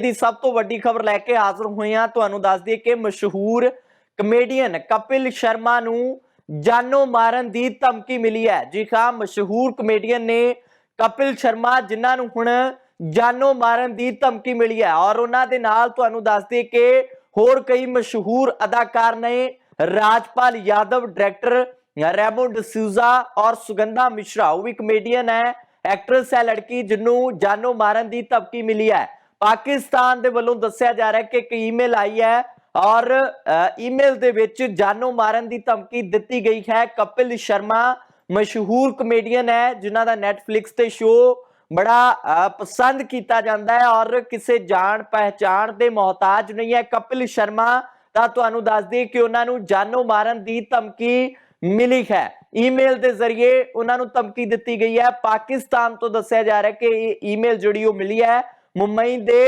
ਦੀ ਸਭ ਤੋਂ ਵੱਡੀ ਖਬਰ ਲੈ ਕੇ ਹਾਜ਼ਰ ਹੋਏ ਹਾਂ। ਤੁਹਾਨੂੰ ਦੱਸ ਦਈਏ ਕਿ ਮਸ਼ਹੂਰ ਕਮੇਡੀਅਨ ਕਪਿਲ ਸ਼ਰਮਾ ਨੂੰ ਜਾਨੋਂ ਮਾਰਨ ਦੀ ਧਮਕੀ ਮਿਲੀ ਹੈ। ਜੀ ਹਾਂ, ਮਸ਼ਹੂਰ ਕਮੇਡੀਅਨ ਨੇ ਕਪਿਲ ਸ਼ਰਮਾ, ਜਿਨ੍ਹਾਂ ਨੂੰ ਹੁਣ ਜਾਨੋਂ ਮਾਰਨ ਦੀ ਧਮਕੀ ਮਿਲੀ ਹੈ। ਔਰ ਉਹਨਾਂ ਦੇ ਨਾਲ ਤੁਹਾਨੂੰ ਦੱਸ ਦਈਏ ਕਿ ਹੋਰ ਕਈ ਮਸ਼ਹੂਰ ਅਦਾਕਾਰ ਨੇ ਰਾਜਪਾਲ ਯਾਦਵ ਡਾਇਰੈਕਟਰ ਰੈਮੋ ਡਸੂਜ਼ਾ ਔਰ ਸੁਗੰਧਾ ਮਿਸ਼ਰਾ, ਉਹ ਵੀ ਕਮੇਡੀਅਨ ਹੈ। ਐਕਟਰਸ ਹੈ ਲੜਕੀ ਜਿਹਨੂੰ ਜਾਨੋਂ ਮਾਰਨ ਦੀ ਧਮਕੀ ਮਿਲੀ ਹੈ। ਪਾਕਿਸਤਾਨ ਦੇ ਵੱਲੋਂ ਦੱਸਿਆ ਜਾ ਰਿਹਾ ਹੈ ਕਿ ਇੱਕ ਈਮੇਲ ਆਈ ਹੈ ਔਰ ਈਮੇਲ ਦੇ ਵਿੱਚ ਜਾਨੋਂ ਮਾਰਨ ਦੀ ਧਮਕੀ ਦਿੱਤੀ ਗਈ ਹੈ। ਕਪਿਲ ਸ਼ਰਮਾ ਮਸ਼ਹੂਰ ਕਮੇਡੀਅਨ ਹੈ, ਜਿਨ੍ਹਾਂ ਦਾ ਨੈਟਫਲਿਕਸ ਤੇ ਸ਼ੋਅ ਬੜਾ ਪਸੰਦ ਕੀਤਾ ਜਾਂਦਾ ਹੈ ਔਰ ਕਿਸੇ ਜਾਣ ਪਹਿਚਾਣ ਦੇ ਮੁਹਤਾਜ ਨਹੀਂ ਹੈ। ਕਪਿਲ ਸ਼ਰਮਾ ਤਾਂ ਤੁਹਾਨੂੰ ਦੱਸ ਦਈਏ ਕਿ ਉਹਨਾਂ ਨੂੰ ਜਾਨੋਂ ਮਾਰਨ ਦੀ ਧਮਕੀ ਮਿਲੀ ਹੈ। ਈਮੇਲ ਦੇ ਜ਼ਰੀਏ ਉਹਨਾਂ ਨੂੰ ਧਮਕੀ ਦਿੱਤੀ ਗਈ ਹੈ। ਪਾਕਿਸਤਾਨ ਤੋਂ ਦੱਸਿਆ ਜਾ ਰਿਹਾ ਕਿ ਇਹ ਈਮੇਲ ਜਿਹੜੀ ਉਹ ਮਿਲੀ ਹੈ ਮੁੰਬਈ ਦੇ